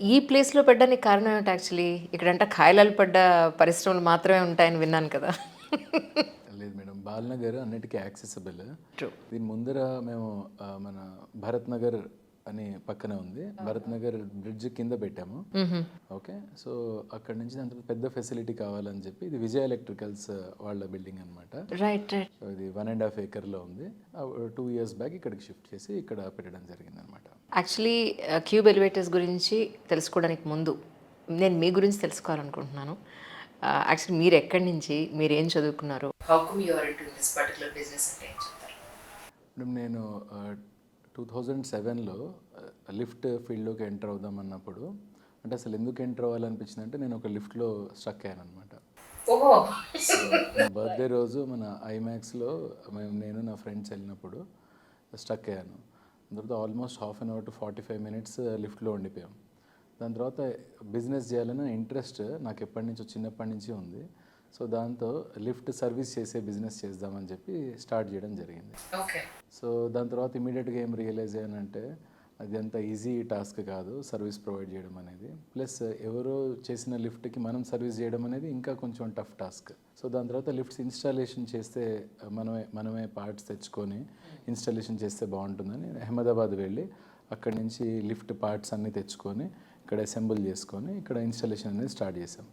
ఈ ప్లేస్లో పెట్టడానికి కారణం ఏమిటి యాక్చువల్లీ? ఇక్కడంటే కాయలాలు పడ్డ పరిశ్రమలు మాత్రమే ఉంటాయని విన్నాను కదా. లేదు మేడం. బాల్నగర్ అన్నిటికీ యాక్సెసిబుల్. దీని ముందర మేము మన భరత్ నగర్ అని పక్కనే ఉంది. భరత్ నగర్ బ్రిడ్జ్ కింద పెట్టాము. ఓకే. సో అక్కడ నుంచి తర్వాత పెద్ద ఫెసిలిటీ కావాలని చెప్పి ఇది విజయ ఎలక్ట్రికల్స్ వాళ్ళ బిల్డింగ్ అనమాట రైట్ ఇది వన్ అండ్ హాఫ్ ఏకర్లో ఉంది. టూ ఇయర్స్ బ్యాక్ ఇక్కడికి షిఫ్ట్ చేసి ఇక్కడ పెట్టడం జరిగింది అనమాట యాక్చువల్లీ క్యూబ్ ఎలివేటర్స్ గురించి తెలుసుకోవడానికి ముందు నేను మీ గురించి తెలుసుకోవాలనుకుంటున్నాను. యాక్చువల్లీ మీరు ఎక్కడి నుంచి మీరు ఏం చదువుకున్నారు? How come you are into this particular business అంటే ఏం చెప్తారు? మేడం నేను టూ థౌజండ్ సెవెన్లో లిఫ్ట్ ఫీల్డ్లోకి ఎంటర్ అవుదాం అన్నప్పుడు అంటే అసలు ఎందుకు ఎంటర్ అవ్వాలనిపించింది అంటే నేను ఒక లిఫ్ట్లో స్ట్రక్ అయ్యాను అనమాట నా బర్త్డే రోజు మన ఐమాక్స్లో మేము నేను నా ఫ్రెండ్స్ వెళ్ళినప్పుడు స్టక్ అయ్యాను. తర్వాత almost half an hour to forty five minutes లిఫ్ట్లో ఉండిపోయాం. దాని తర్వాత బిజినెస్ చేయాలనే ఇంట్రెస్ట్ నాకు ఎప్పటి నుంచో చిన్నప్పటి నుంచి ఉంది. సో దాంతో లిఫ్ట్ సర్వీస్ చేసే బిజినెస్ చేద్దామని చెప్పి స్టార్ట్ చేయడం జరిగింది. సో దాని తర్వాత ఇమీడియట్గా ఏం రియలైజ్ అయ్యానంటే అది అంత ఈజీ టాస్క్ కాదు సర్వీస్ ప్రొవైడ్ చేయడం అనేది. ప్లస్ ఎవరో చేసిన లిఫ్ట్కి మనం సర్వీస్ చేయడం అనేది ఇంకా కొంచెం టఫ్ టాస్క్. సో దాని తర్వాత లిఫ్ట్స్ ఇన్స్టాలేషన్ చేస్తే మనమే మనమే పార్ట్స్ తెచ్చుకొని ఇన్స్టాలేషన్ చేస్తే బాగుంటుందని అహ్మదాబాద్ వెళ్ళి అక్కడి నుంచి లిఫ్ట్ పార్ట్స్ అన్నీ తెచ్చుకొని ఇక్కడ అసెంబుల్ చేసుకొని ఇక్కడ ఇన్స్టాలేషన్ అనేది స్టార్ట్ చేసాం.